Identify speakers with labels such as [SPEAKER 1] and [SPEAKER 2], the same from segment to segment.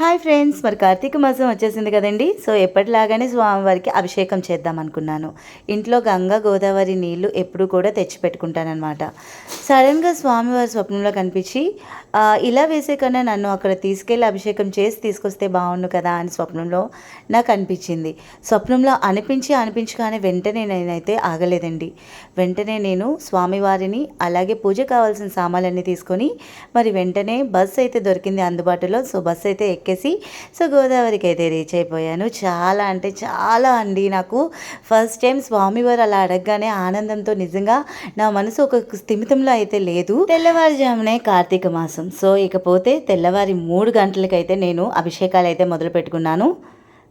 [SPEAKER 1] Hi friends మరి కార్తీక మాసం వచ్చేసింది కదండి. సో ఎప్పటిలాగానే స్వామివారికి అభిషేకం చేద్దాం అనుకున్నాను. ఇంట్లో గంగా గోదావరి నీళ్ళు ఎప్పుడూ కూడా తెచ్చిపెట్టుకుంటానమాట సడన్గా స్వామివారి స్వప్నంలో కనిపించి ఇలా వేసే కన్నా నన్ను అక్కడ తీసుకెళ్ళి అభిషేకం చేసి తీసుకొస్తే బాగుండు కదా అని స్వప్నంలో నాకు అనిపించింది. స్వప్నంలో అనిపించి అనిపించగానే వెంటనే నేనైతే ఆగలేదండి. వెంటనే నేను స్వామివారిని అలాగే పూజ కావాల్సిన సామాన్లన్నీ తీసుకొని మరి వెంటనే బస్సు అయితే దొరికింది అందుబాటులో. సో బస్ అయితే ఎక్కేసి సో గోదావరికి అయితే రీచ్ అయిపోయాను. చాలా అంటే చాలా అండి నాకు. ఫస్ట్ టైం స్వామివారు అలా అడగగానే ఆనందంతో నిజంగా నా మనసు ఒక స్థిమితంలో అయితే లేదు. తెల్లవారుజామునే కార్తీక మాసం. సో ఇకపోతే తెల్లవారి మూడు గంటలకైతే నేను అభిషేకాలు అయితే మొదలు పెట్టుకున్నాను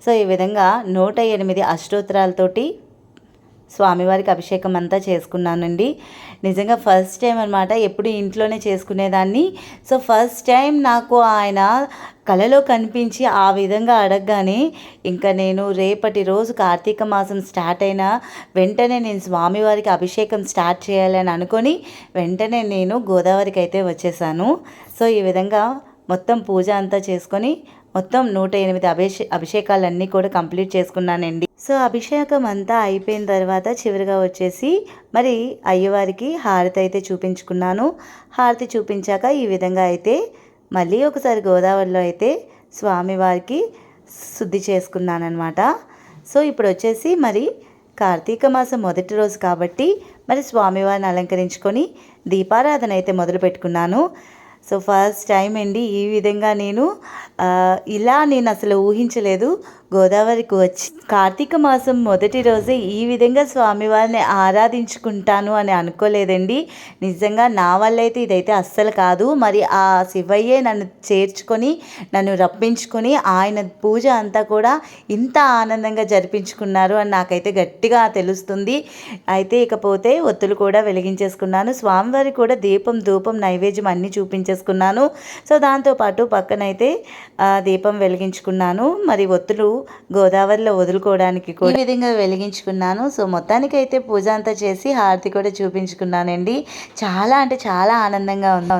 [SPEAKER 1] సో ఈ విధంగా నూట ఎనిమిది అష్టోత్తరాలతోటి స్వామివారికి అభిషేకం అంతా చేసుకున్నానండి. నిజంగా ఫస్ట్ టైం అనమాట ఎప్పుడు ఇంట్లోనే చేసుకునేదాన్ని. సో ఫస్ట్ టైం నాకు ఆయన కలలో కనిపించి ఆ విధంగా అడగగానే ఇంకా నేను రేపటి రోజు కార్తీక మాసం స్టార్ట్ అయిన వెంటనే నేను స్వామివారికి అభిషేకం స్టార్ట్ చేయాలని అనుకొని వెంటనే నేను గోదావరికి అయితే వచ్చేసాను. సో ఈ విధంగా మొత్తం పూజ అంతా చేసుకొని మొత్తం నూట ఎనిమిది అభిషే అభిషేకాలన్నీ కూడా కంప్లీట్ చేసుకున్నానండి. సో అభిషేకం అంతా అయిపోయిన తర్వాత చివరిగా వచ్చేసి మరి అయ్యవారికి హారతి అయితే చూపించుకున్నాను. హారతి చూపించాక ఈ విధంగా అయితే మళ్ళీ ఒకసారి గోదావరిలో అయితే స్వామివారికి శుద్ధి చేసుకున్నానమాట సో ఇప్పుడు వచ్చేసి మరి కార్తీక మాసం మొదటి రోజు కాబట్టి మరి స్వామివారిని అలంకరించుకొని దీపారాధన అయితే మొదలు పెట్టుకున్నాను సో ఫస్ట్ టైం అండి ఈ విధంగా నేను ఇలా నేను అసలు ఊహించలేదు. గోదావరికి వచ్చి కార్తీక మాసం మొదటి రోజే ఈ విధంగా స్వామివారిని ఆరాధించుకుంటాను అని అనుకోలేదండి. నిజంగా నా వల్ల అయితే ఇదైతే అస్సలు కాదు. మరి ఆ శివయ్యే నన్ను చేర్చుకొని నన్ను రప్పించుకొని ఆయన పూజ అంతా కూడా ఇంత ఆనందంగా జరిపించుకున్నారు అని నాకైతే గట్టిగా తెలుస్తుంది. అయితే ఇకపోతే ఒత్తులు కూడా వెలిగించేసుకున్నాను. స్వామివారికి కూడా దీపం ధూపం నైవేద్యం అన్నీ చూపించేసుకున్నాను. సో దాంతోపాటు పక్కనైతే ఆ, దీపం వెలిగించుకున్నాను. మరి ఒత్తులు గోదావరిలో వదులుకోవడానికి కూడా ఈ విధంగా వెలిగించుకున్నాను. సో మొత్తానికైతే పూజ అంతా చేసి హారతి కూడా చూపించుకున్నానండి. చాలా అంటే చాలా ఆనందంగా ఉంది